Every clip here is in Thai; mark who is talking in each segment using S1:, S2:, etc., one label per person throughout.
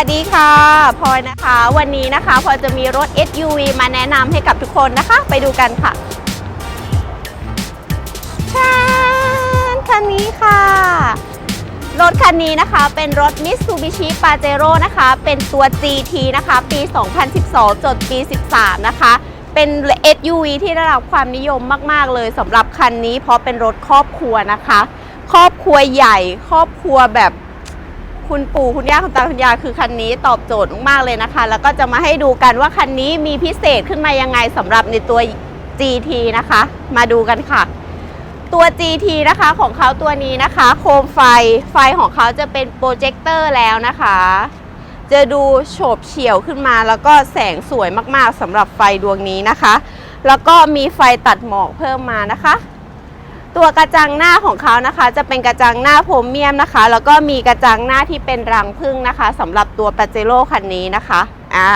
S1: วัสดีค่ะพลอยนะคะ วันนี้นะคะพลอยจะมีรถ SUV มาแนะนำให้กับทุกคนนะคะ ไปดูกันค่ะชานคันนี้ค่ะ รถคันนี้นะคะ เป็นรถ Mitsubishi Pajero นะคะ เป็นตัว GT นะคะ ปี 2012 จดปี 13 นะคะ เป็น SUV ที่ได้รับความนิยมมาก ๆ เลยสำหรับคันนี้เพราะเป็นรถครอบครัวนะคะ ครอบครัวใหญ่ ครอบครัวแบบ คุณปู่คุณย่าคุณตาคุณยายคือคันนี้ตอบโจทย์มากๆเลยนะคะ แล้วก็จะมาให้ดูกันว่าคันนี้มีพิเศษขึ้นมายังไงสำหรับในตัว GT นะคะ มาดูกันค่ะ ตัว GT นะคะของเขาตัวนี้นะคะ โคมไฟไฟของเขาจะเป็นโปรเจคเตอร์แล้วนะคะ จะดูโฉบเฉี่ยวขึ้นมา แล้วก็แสงสวยมากๆสำหรับไฟดวงนี้นะคะ แล้วก็มีไฟตัดหมอกเพิ่มมานะคะ ตัวกระจังหน้าของเขานะคะ จะเป็นกระจังหน้าโพรเมียมนะคะ แล้วก็มีกระจังหน้าที่เป็นรังผึ้งนะคะสำหรับตัวปาเจโร่คันนี้นะคะอ่า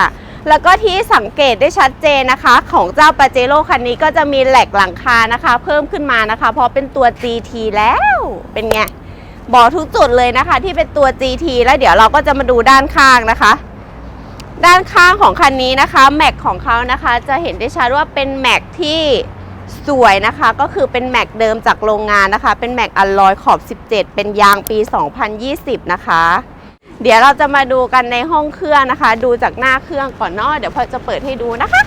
S1: แล้วก็ที่สังเกตได้ชัดเจนนะคะ ของเจ้าปาเจโร่คันนี้ก็จะมีแหลกหลังคานะคะ เพิ่มขึ้นมานะคะ เพราะเป็นตัว GT แล้วเป็นไงบอกทุกจุดเลยนะคะ ที่เป็นตัว GT แล้วเดี๋ยวเราก็จะมาดูด้านข้างนะคะ ด้านข้างของคันนี้นะคะแม็กของเขานะคะ จะเห็นได้ชัดว่าเป็นแม็กที่ สวยนะคะก็คือเป็นแม็กเดิมจากโรงงานนะคะ เป็นแม็กอัลลอยขอบ 17 เป็นยางปี 2020 นะคะ เดี๋ยวเราจะมาดูกันในห้องเครื่องนะคะ ดูจากหน้าเครื่องก่อนเนาะเดี๋ยวพอจะเปิดให้ดูนะคะ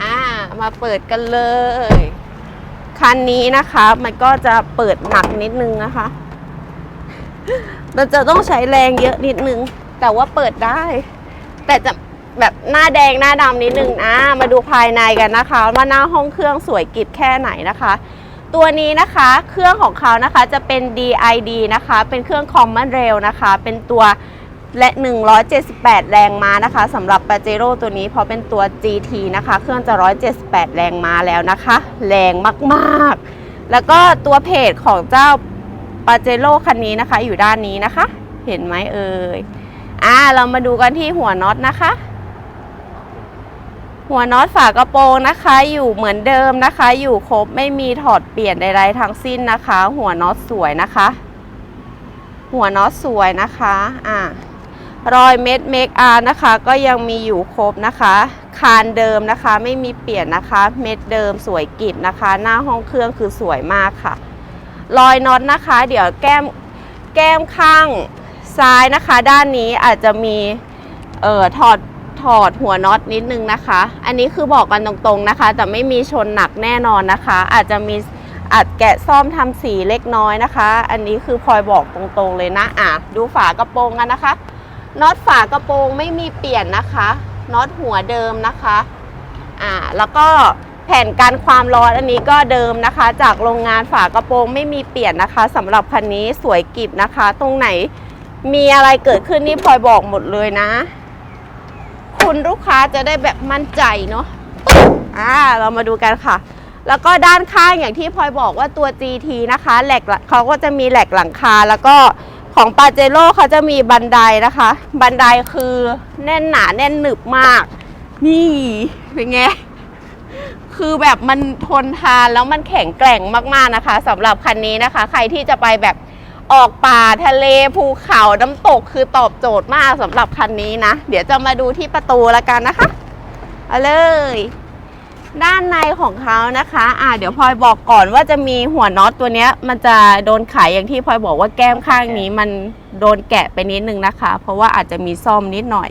S1: อ่ามาเปิดกันเลย คันนี้นะคะมันก็จะเปิดหนักนิดนึงนะคะเราจะต้องใช้แรงเยอะนิดนึง แต่ว่าเปิดได้ แต่จะ แบบหน้าแดงหน้าดำนิดนึงนะมาดูภายในกันนะคะว่าหน้าห้องเครื่องสวยกิบแค่ไหนนะคะ ตัวนี้นะคะเครื่องของเขานะคะจะเป็น DID นะคะ เป็นเครื่อง Common Rail นะคะ เป็นตัวและ 178 แรงม้านะคะสำหรับ Pajero ตัวนี้เพราะเป็นตัว GT นะคะ เครื่องจะ 178 แรงม้าแล้วนะคะ แรงมากๆ แล้วก็ตัวเพจของเจ้าปาเจโร่คันนี้นะคะ อยู่ด้านนี้นะคะ เห็นไหมเอ่ยอ่าเรามาดูกันที่หัวน็อตนะคะ หัวน็อตฝากระโปรงนะคะ อยู่เหมือนเดิมนะคะ อยู่ครบไม่มีถอดเปลี่ยนใดๆทั้งสิ้นนะคะ หัวน็อตสวยนะคะ หัวน็อตสวยนะคะอ่ารอยเม็ดเมคอาร์นะคะ ก็ยังมีอยู่ครบนะคะ คานเดิมนะคะ ไม่มีเปลี่ยนนะคะ เม็ดเดิมสวยกิบนะคะ หน้าห้องเครื่องคือสวยมากค่ะ รอยน็อตนะคะ เดี๋ยวแก้มแก้มข้างซ้ายนะคะ ด้านนี้อาจจะมีเอ่อถอด ถอดหัวน็อตนิดนึงนะคะ อันนี้คือบอกกันตรงๆนะคะ แต่ไม่มีชนหนักแน่นอนนะคะ อาจจะมีอาจแกะซ่อมทำสีเล็กน้อยนะคะ อันนี้คือพลอยบอกตรงๆเลยนะอะดูฝากระโปรงกันนะคะน็อตฝากระโปรงไม่มีเปลี่ยนนะคะน็อตหัวเดิมนะคะอ่าแล้วก็แผ่นกันความร้อนอันนี้ก็เดิมนะคะ จากโรงงานฝากระโปรงไม่มีเปลี่ยนนะคะสำหรับคันนี้สวยกิบนะคะ ตรงไหนมีอะไรเกิดขึ้นนี่พลอยบอกหมดเลยนะ คุณลูกค้าจะได้แบบมั่นใจเนาะอ่าเรามาดูกันค่ะ แล้วก็ด้านข้างอย่างที่พลอยบอกว่าตัว GT นะคะแหลกเขาก็จะมีแหลกหลังคา แล้วก็ของปาเจโร่เขาจะมีบันไดนะคะ บันไดคือแน่นหนาแน่นหนึบมาก นี่เป็นไงคือแบบมันทนทานแล้วมันแข็งแกร่งมากๆนะคะสำหรับคันนี้นะคะ ใครที่จะไปแบบ ออกป่าทะเลภูเขาน้ำตกคือตอบโจทย์มากสำหรับคันนี้นะ เดี๋ยวจะมาดูที่ประตูแล้วกันนะคะ เอาเลย ด้านในของเขานะคะ อ่าเดี๋ยวพลอยบอกก่อนว่าจะมีหัวน็อตตัวเนี้ย มันจะโดนขายอย่างที่พลอยบอกว่าแก้มข้างนี้มันโดนแกะไปนิดนึงนะคะ เพราะว่าอาจจะมีซ่อมนิดหน่อย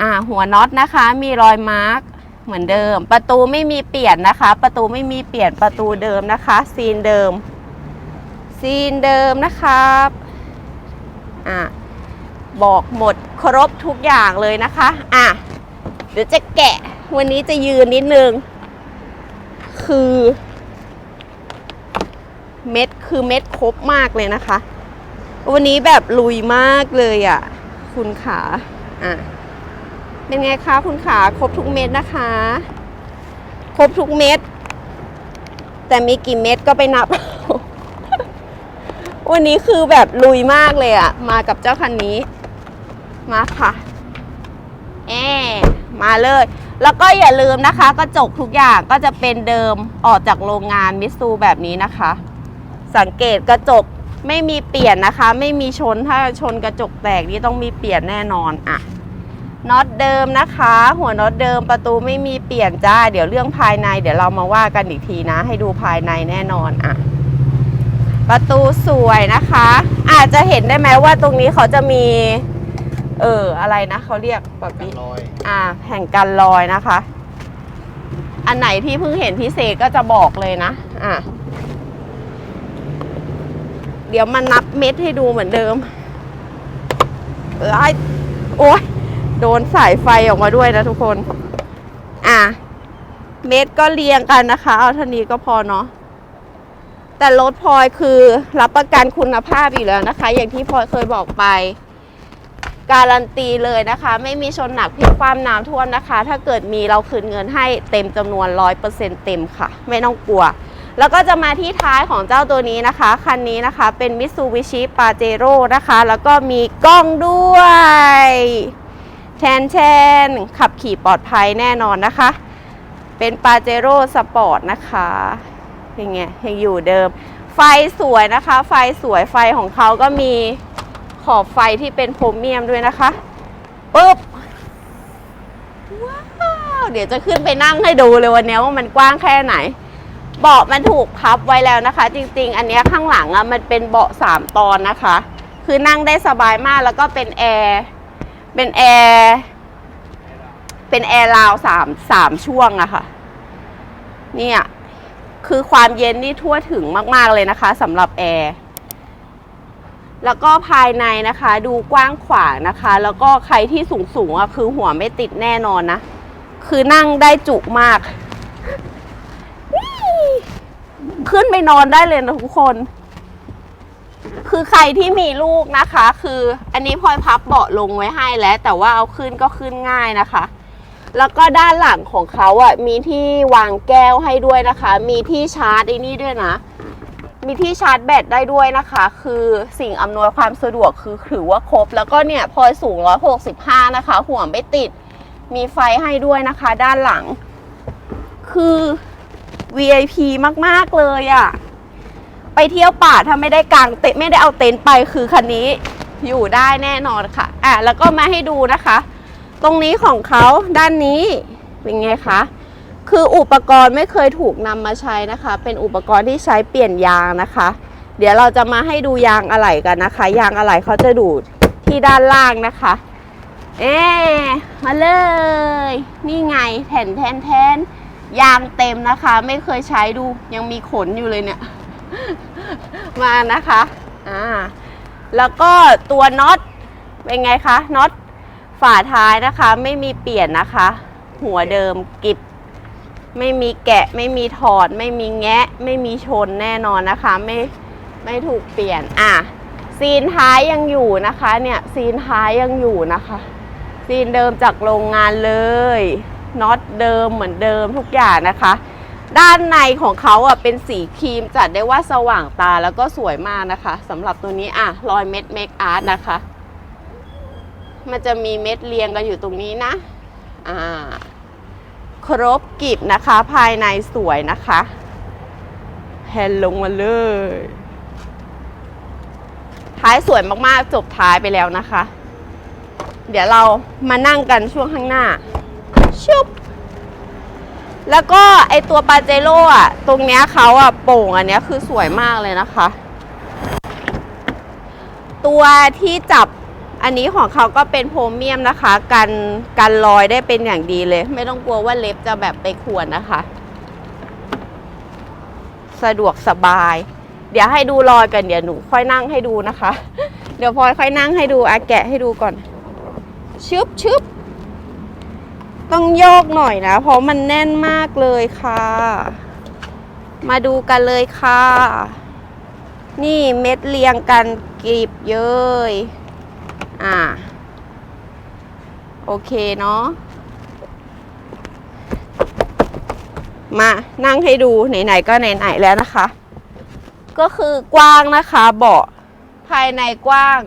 S1: อ่า หัวน็อตนะคะ มีรอยมาร์กเหมือนเดิม ประตูไม่มีเปลี่ยนนะคะ ประตูไม่มีเปลี่ยนประตูเดิมนะคะ ซีนเดิม ซีนเดิมนะครับอ่าบอกหมดครบทุกอย่างเลยนะคะอะเดี๋ยวจะแกะวันนี้จะยืนนิดนึง คือ เม็ดคือเม็ดครบมากเลยนะคะ วันนี้แบบลุยมากเลยอะ่ะ คุณขาอะเป็นไงคะคุณขาครบทุกเม็ดนะคะ ครบทุกเม็ดแต่มีกี่เม็ดก็ไปนับ วันนี้คือแบบลุยมากเลยอะมากับเจ้าคันนี้ มาค่ะแอมาเลย แล้วก็อย่าลืมนะคะกระจกทุกอย่างก็จะเป็นเดิมออกจากโรงงานมิสซูแบบนี้นะคะ สังเกตกระจกไม่มีเปลี่ยนนะคะ ไม่มีชนถ้าชนกระจกแตกนี่ต้องมีเปลี่ยนแน่นอนอะน็อตเดิมนะคะ หัวน็อตเดิมประตูไม่มีเปลี่ยนจ้า เดี๋ยวเรื่องภายใน เดี๋ยวเรามาว่ากันอีกทีนะ ให้ดูภายในแน่นอนอะ ประตูสวยนะคะ อาจจะเห็นได้ไหมว่าตรงนี้เขาจะมี เอออะไรนะเขาเรียกแบบ
S2: กัน
S1: นี้
S2: ลอย
S1: อ่าแห่งกันลอยนะคะ อันไหนที่เพิ่งเห็นพิเศษก็จะบอกเลยนะ อะ เดี๋ยวมานับเม็ดให้ดูเหมือนเดิมไอ้โอ้ยโดนสายไฟออกมาด้วยนะทุกคน อะ เม็ดก็เรียงกันนะคะ เอาเท่านี้ก็พอเนาะ แต่รถพลอยคือรับประกันคุณภาพอยู่แล้วนะคะ อย่างที่พลอยเคยบอกไป การันตีเลยนะคะ ไม่มีชนหนักพลิกความน้ำท่วมนะคะ ถ้าเกิดมีเราคืนเงินให้เต็มจำนวน100%เเต็มค่ะ ไม่ต้องกลัว แล้วก็จะมาที่ท้ายของเจ้าตัวนี้นะคะ คันนี้นะคะเป็น Mitsubishi Pajero นะคะ แล้วก็มีกล้องด้วยแทนแทนขับขี่ปลอดภัยแน่นอนนะคะ เป็น Pajero Sport นะคะ อยังไงยังอยู่เดิม ไฟสวยนะคะ ไฟสวยไฟของเขาก็มีขอบไฟที่เป็นโพรเมียมด้วยนะคะปุ๊บว้าวเดี๋ยวจะขึ้นไปนั่งให้ดูเลยวันนี้ว่ามันกว้างแค่ไหนเบาะมันถูกพับไว้แล้วนะคะ จริง ๆ อันนี้ข้างหลังอะมันเป็นเบาะสามตอนนะคะ คือนั่งได้สบายมากแล้วก็เป็นแอร์เป็นแอร์เป็นแอร์ราวสามสามช่วงอะค่ะ เนี่ย คือความเย็นนี่ทั่วถึงมาก ๆ เลยนะคะสำหรับแอร์แล้วก็ภายในนะคะดูกว้างขวางนะคะ แล้วก็ใครที่สูงสูงอะคือหัวไม่ติดแน่นอนนะ คือนั่งได้จุมาก ขึ้นไปนอนได้เลยนะทุกคน คือใครที่มีลูกนะคะ คืออันนี้พลอยพับเบาะลงไว้ให้แล้ว แต่ว่าเอาขึ้นก็ขึ้นง่ายนะคะ แล้วก็ด้านหลังของเขาอะมีที่วางแก้วให้ด้วยนะคะ มีที่ชาร์จไอ้นี่ด้วยนะ มีที่ชาร์จแบตได้ด้วยนะคะ คือสิ่งอำนวยความสะดวกคือถือว่าครบ แล้วก็เนี่ยพลอยสูง 165 นะคะ หัวไม่ติด มีไฟให้ด้วยนะคะ ด้านหลัง คือ VIP มากๆเลยอะ่ะ ไปเที่ยวป่าถ้าไม่ได้กางเต็นท์ไม่ได้เอาเต็นท์ไปคือคันนี้อยู่ได้แน่นอนค่ะ อะ แล้วก็มาให้ดูนะคะ ตรงนี้ของเขาด้านนี้เป็นไงคะคืออุปกรณ์ไม่เคยถูกนำมาใช้นะคะ เป็นอุปกรณ์ที่ใช้เปลี่ยนยางนะคะ เดี๋ยวเราจะมาให้ดูยางอะไหล่กันนะคะ ยางอะไหล่เขาจะดูดที่ด้านล่างนะคะ เอ๊มาเลย นี่ไงแผ่นแทนแทนยางเต็มนะคะ ไม่เคยใช้ดูยังมีขนอยู่เลยเนี่ย มานะคะอ่าแล้วก็ตัวน็อตเป็นไงคะน็อต ฝาท้ายนะคะไม่มีเปลี่ยนนะคะ หัวเดิมกิบไม่มีแกะไม่มีถอด ไม่มีแงะ ไม่มีชนแน่นอนนะคะ ไม่ไม่ถูกเปลี่ยนอะซีนท้ายยังอยู่นะคะเนี่ยซีนท้ายยังอยู่นะคะ ซีนเดิมจากโรงงานเลยน็อตเดิมเหมือนเดิมทุกอย่างนะคะ ด้านในของเขาอะเป็นสีครีมจัดได้ว่าสว่างตาแล้วก็สวยมากนะคะสำหรับตัวนี้อะรอยเม็ดเมคอาร์ตนะคะ มันจะมีเม็ดเรียงกันอยู่ตรงนี้นะ อ่า ครบกริบนะคะ ภายในสวยนะคะแผ่นลงมาเลย ท้ายสวยมากๆ จบท้ายไปแล้วนะคะ เดี๋ยวเรามานั่งกันช่วงข้างหน้า ชุบ แล้วก็ไอตัวปาเจโร่อะตรงเนี้ยเขาอะโป่งอันเนี้ยคือสวยมากเลยนะคะ ตัวที่จับ อันนี้ของเขาก็เป็นโพรเมียมนะคะ กันกันรอยได้เป็นอย่างดีเลย ไม่ต้องกลัวว่าเล็บจะแบบไปข่วนนะคะ สะดวกสบาย เดี๋ยวให้ดูรอยกันเดี๋ยวหนูค่อยนั่งให้ดูนะคะ เดี๋ยวพลอยค่อยนั่งให้ดูอาแกะให้ดูก่อน ชึบชึบต้องโยกหน่อยนะ เพราะมันแน่นมากเลยค่ะ มาดูกันเลยค่ะ นี่เม็ดเรียงกันกรีบเย้ย อ่า โอเคเนาะ มานั่งให้ดูไหนๆก็ไหนๆแล้วนะคะ ก็คือกว้างนะคะเบาะภายในกว้าง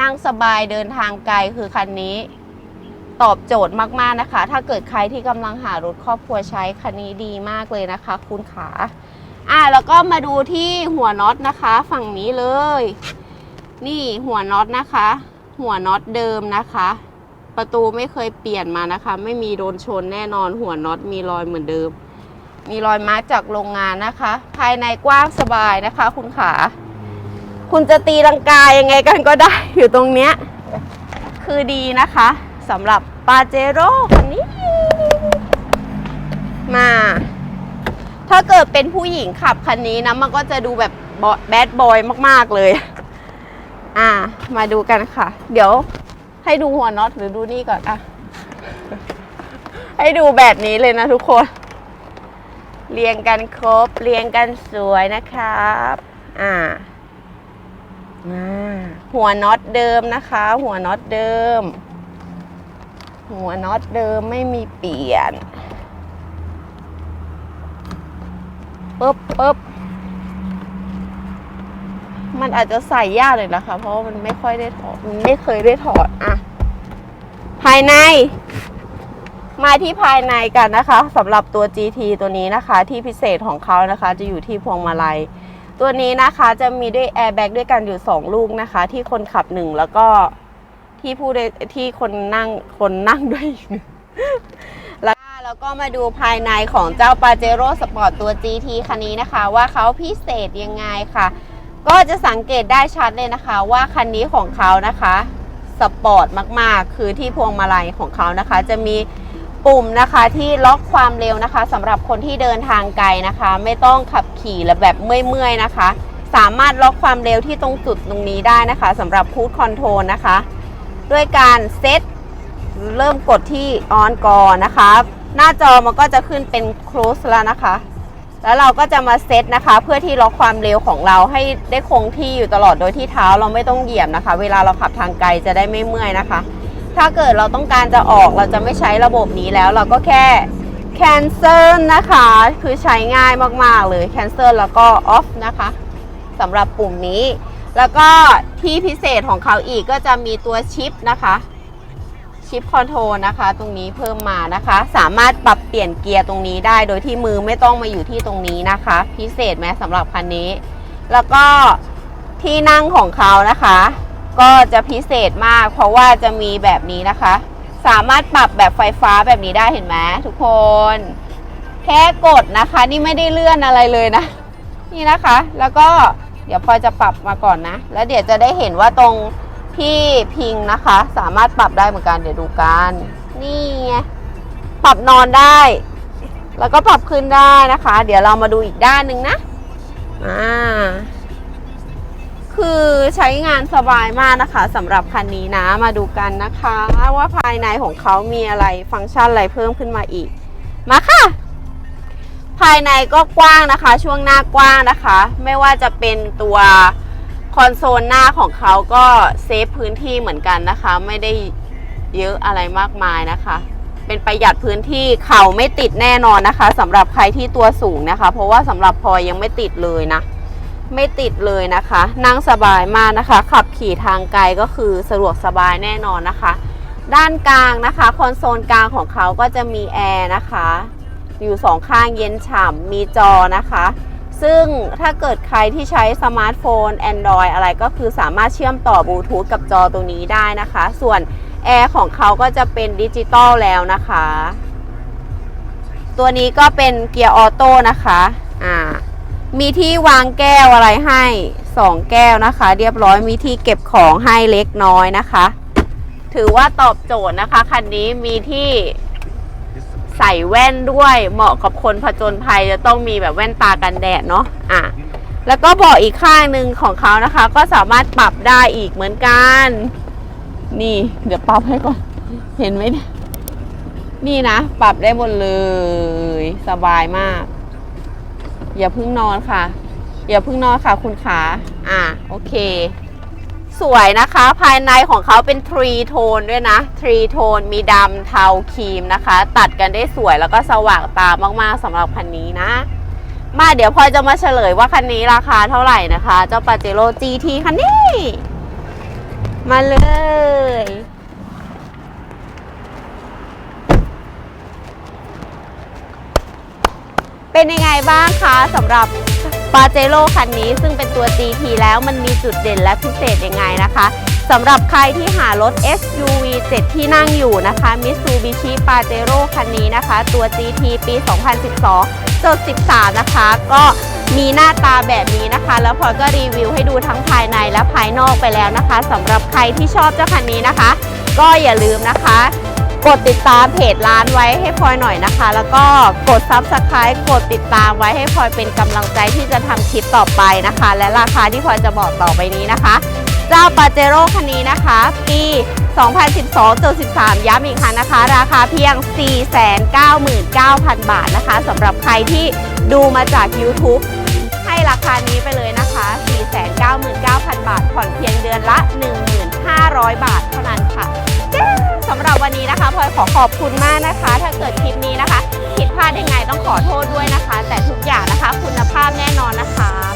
S1: นั่งสบายเดินทางไกลคือคันนี้ ตอบโจทย์มากๆนะคะ ถ้าเกิดใครที่กำลังหารถครอบครัวใช้คันนี้ดีมากเลยนะคะ คุณขาอะแล้วก็มาดูที่หัวน็อตนะคะ ฝั่งนี้เลย นี่หัวน็อตนะคะ หัวน็อตเดิมนะคะ ประตูไม่เคยเปลี่ยนมานะคะ ไม่มีโดนชนแน่นอนหัวน็อตมีรอยเหมือนเดิม มีรอยมาร์กจากโรงงานนะคะ ภายในกว้างสบายนะคะ คุณขา คุณจะตีลังกายยังไงกันก็ได้อยู่ตรงเนี้ยคือดีนะคะสำหรับปาเจโร่คันนี้มา ถ้าเกิดเป็นผู้หญิงขับคันนี้นะมันก็จะดูแบบแบดบอยมาก ๆ เลย อ่า มาดูกันค่ะ เดี๋ยวให้ดูหัวน็อตหรือดูนี่ก่อนอะ ให้ดูแบบนี้เลยนะทุกคน เรียงกันครบ เรียงกันสวยนะครับ อ่าอ่าหัวน็อตเดิมนะคะ หัวน็อตเดิม หัวน็อตเดิมไม่มีเปลี่ยนปึ๊บปึ๊บ มันอาจจะใส่ยากเลยนะคะ เพราะว่ามันไม่ค่อยได้ถอดมันไม่เคยได้ถอดอะ ภายใน มาที่ภายในกันนะคะสำหรับตัว GT ตัวนี้นะคะ ที่พิเศษของเขานะคะ จะอยู่ที่พวงมาลัย ตัวนี้นะคะจะมีด้วยแอร์แบ็กด้วยกันอยู่ 2 ลูกนะคะ ที่คนขับหนึ่งแล้วก็ที่ผู้โดยที่คนนั่งคนนั่งด้วยหนึ่งแล้วแล้วก็มาดูภายในของเจ้าปาเจโร่สปอร์ตตัว GT คันนี้นะคะ ว่าเขาพิเศษยังไงค่ะ ก็จะสังเกตได้ชัดเลยนะคะว่าคันนี้ของเขานะคะสปอร์ตมากๆ คือที่พวงมาลัยของเขานะคะ จะมีปุ่มนะคะที่ล็อกความเร็วนะคะสำหรับคนที่เดินทางไกลนะคะ ไม่ต้องขับขี่แล้วแบบเมื่อยๆนะคะ สามารถล็อกความเร็วที่ตรงจุดตรงนี้ได้นะคะสำหรับพูดคอนโทรลนะคะ ด้วยการเซตเริ่มกดที่ออนก่อนนะคะ หน้าจอมันก็จะขึ้นเป็น close แล้วนะคะ แล้วเราก็จะมาเซตนะคะ เพื่อที่ล็อกความเร็วของเราให้ได้คงที่อยู่ตลอดโดยที่เท้าเราไม่ต้องเหยียบนะคะ เวลาเราขับทางไกลจะได้ไม่เมื่อยนะคะ ถ้าเกิดเราต้องการจะออกเราจะไม่ใช้ระบบนี้แล้ว เราก็แค่ cancel นะคะ คือใช้ง่ายมากๆเลย cancel แล้วก็ off นะคะสำหรับปุ่มนี้ แล้วก็ที่พิเศษของเขาอีกก็จะมีตัวชิปนะคะ ชิปคอนโทรนะคะ ตรงนี้เพิ่มมานะคะ สามารถปรับเปลี่ยนเกียร์ตรงนี้ได้ โดยที่มือไม่ต้องมาอยู่ที่ตรงนี้นะคะ พิเศษไหมสำหรับคันนี้ แล้วก็ที่นั่งของเขานะคะ ก็จะพิเศษมาก เพราะว่าจะมีแบบนี้นะคะ สามารถปรับแบบไฟฟ้าแบบนี้ได้เห็นไหมทุกคน แค่กดนะคะ นี่ไม่ได้เลื่อนอะไรเลยนะ นี่นะคะ แล้วก็เดี๋ยวพอจะปรับมาก่อนนะ แล้วเดี๋ยวจะได้เห็นว่าตรง ที่พิงนะคะ สามารถปรับได้เหมือนกันเดี๋ยวดูกันนี่ไงปรับนอนได้ แล้วก็ปรับขึ้นได้นะคะ เดี๋ยวเรามาดูอีกด้านหนึ่งนะอ่าคือใช้งานสบายมากนะคะสำหรับคันนี้นะมาดูกันนะคะ ว่าภายในของเขามีอะไรฟังก์ชันอะไรเพิ่มขึ้นมาอีก มาค่ะ ภายในก็กว้างนะคะ ช่วงหน้ากว้างนะคะ ไม่ว่าจะเป็นตัว คอนโซลหน้าของเขาก็เซฟพื้นที่เหมือนกันนะคะ ไม่ได้เยอะอะไรมากมายนะคะ เป็นประหยัดพื้นที่เข่าไม่ติดแน่นอนนะคะสำหรับใครที่ตัวสูงนะคะ เพราะว่าสำหรับพลอยยังไม่ติดเลยนะ ไม่ติดเลยนะคะ นั่งสบายมากนะคะ ขับขี่ทางไกลก็คือสะดวกสบายแน่นอนนะคะ ด้านกลางนะคะคอนโซลกลางของเขาก็จะมีแอร์นะคะ อยู่สองข้างเย็นฉ่ำมีจอนะคะ ซึ่งถ้าเกิดใครที่ใช้สมาร์ทโฟน Android อะไรก็คือสามารถเชื่อมต่อบลูทูธกับจอตรงนี้ได้นะคะ ส่วนแอร์ของเขาก็จะเป็นดิจิตอลแล้วนะคะ ตัวนี้ก็เป็นเกียร์ออโต้นะคะอ่ามีที่วางแก้วอะไรให้ 2 แก้วนะคะ เรียบร้อยมีที่เก็บของให้เล็กน้อยนะคะ ถือว่าตอบโจทย์นะคะ คันนี้มีที่ ใส่แว่นด้วยเหมาะกับคนผจญภัยจะต้องมีแบบแว่นตากันแดดเนาะอะแล้วก็เบาะอีกข้างหนึ่งของเขานะคะ ก็สามารถปรับได้อีกเหมือนกัน นี่ เดี๋ยวปรับให้ก่อน เห็นไหมเนี่ยนี่นะ ปรับได้หมดเลย สบายมาก อย่าเพิ่งนอนค่ะ อย่าเพิ่งนอนค่ะคุณขา อะ โอเค สวยนะคะ ภายในของเขาเป็นทรีโทนด้วยนะทรีโทนมีดำเทาครีมนะคะ ตัดกันได้สวยแล้วก็สว่างตามากๆสำหรับคันนี้นะ มาเดี๋ยวพลอยจะมาเฉลยว่าคันนี้ราคาเท่าไหร่นะคะ เจ้าปาเจโร่ GT คันนี้ มาเลยเป็นยังไงบ้างคะสำหรับ ปาเจโร่คันนี้ซึ่งเป็นตัว GT แล้วมันมีจุดเด่นและพิเศษยังไงนะคะสำหรับใครที่หารถ SUV 7 ที่นั่งอยู่นะคะ Mitsubishi Pajero คันนี้นะคะ ตัว GT ปี 2012จด13 นะคะ ก็มีหน้าตาแบบนี้นะคะ แล้วพลอก็รีวิวให้ดูทั้งภายในและภายนอกไปแล้วนะคะสำหรับใครที่ชอบเจ้าคันนี้นะคะ ก็อย่าลืมนะคะ กดติดตามเพจร้านไว้ให้พลอยหน่อยนะคะ แล้วก็กด Subscribe กดติดตามไว้ให้พลอยเป็นกำลังใจที่จะทำคลิปต่อไปนะคะ และราคาที่พลอยจะบอกต่อไปนี้นะคะ เจ้าปาเจโร่คันนี้นะคะ ปี 2012 13 ย้ำอีกครั้งนะคะ ราคาเพียง 499,000 บาทนะคะสำหรับใครที่ดูมาจาก YouTube ให้ราคานี้ไปเลยนะคะ 499,000 บาท ผ่อนเพียงเดือนละ 1,500 บาทเท่านั้นค่ะ สำหรับวันนี้นะคะพลอยขอขอบคุณมากนะคะ ถ้าเกิดคลิปนี้นะคะ ผิดพลาดยังไงต้องขอโทษด้วยนะคะ แต่ทุกอย่างนะคะ คุณภาพแน่นอนนะคะ